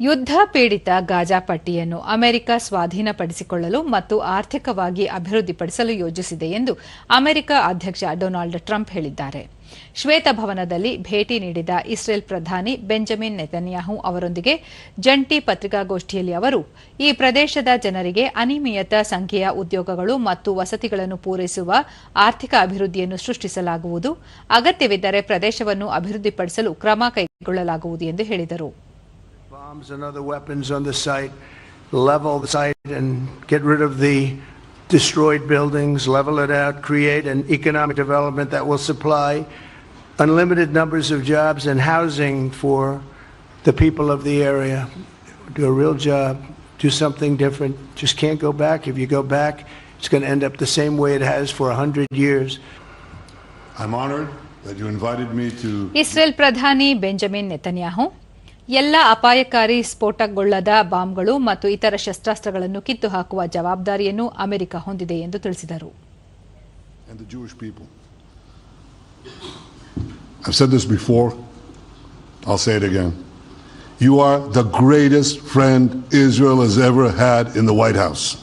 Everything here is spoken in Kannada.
ಯುದ್ಧ ಪೀಡಿತ ಗಾಜಾ ಪಟ್ಟಿಯನ್ನು ಅಮೆರಿಕ ಸ್ವಾಧೀನಪಡಿಸಿಕೊಳ್ಳಲು ಮತ್ತು ಆರ್ಥಿಕವಾಗಿ ಅಭಿವೃದ್ಧಿಪಡಿಸಲು ಯೋಜಿಸಿದೆ ಎಂದು ಅಮೆರಿಕ ಅಧ್ಯಕ್ಷ ಡೊನಾಲ್ಡ್ ಟ್ರಂಪ್ ಹೇಳಿದ್ದಾರೆ. ಶ್ವೇತಭವನದಲ್ಲಿ ಭೇಟಿ ನೀಡಿದ ಇಸ್ರೇಲ್ ಪ್ರಧಾನಿ ಬೆಂಜಮಿನ್ ನೆತನ್ಯಾಹು ಅವರೊಂದಿಗೆ ಜಂಟಿ ಪತ್ರಿಕಾಗೋಷ್ಠಿಯಲ್ಲಿ ಅವರು, ಈ ಪ್ರದೇಶದ ಜನರಿಗೆ ಅನಿಯಮಿತ ಸಂಖ್ಯೆಯ ಉದ್ಯೋಗಗಳು ಮತ್ತು ವಸತಿಗಳನ್ನು ಪೂರೈಸುವ ಆರ್ಥಿಕ ಅಭಿವೃದ್ಧಿಯನ್ನು ಸೃಷ್ಟಿಸಲಾಗುವುದು, ಅಗತ್ಯವಿದ್ದರೆ ಪ್ರದೇಶವನ್ನು ಅಭಿವೃದ್ಧಿಪಡಿಸಲು ಕ್ರಮ ಕೈಗೊಳ್ಳಲಾಗುವುದು ಎಂದು ಹೇಳಿದರು. bombs and other weapons on the site, level the site and get rid of the destroyed buildings, level it out, create an economic development that will supply unlimited numbers of jobs and housing for the people of the area. Do a real job, do something different. Just can't go back. If you go back, it's going to end up the same way it has for 100 years. I'm honored that you invited me to Israel ಪ್ರಧಾನಿ ಬೆಂಜಮಿನ್ ನೆತನ್ಯಾಹು ಎಲ್ಲ ಅಪಾಯಕಾರಿ ಸ್ಫೋಟಗೊಳ್ಳದ ಬಾಂಬ್ಗಳು ಮತ್ತು ಇತರ ಶಸ್ತ್ರಾಸ್ತ್ರಗಳನ್ನು ಕಿತ್ತು ಹಾಕುವ ಜವಾಬ್ದಾರಿಯನ್ನು ಅಮೆರಿಕ ಹೊಂದಿದೆ ಎಂದು ತಿಳಿಸಿದರು said this before, I'll say it again. You are the greatest friend Israel has ever had in the White House.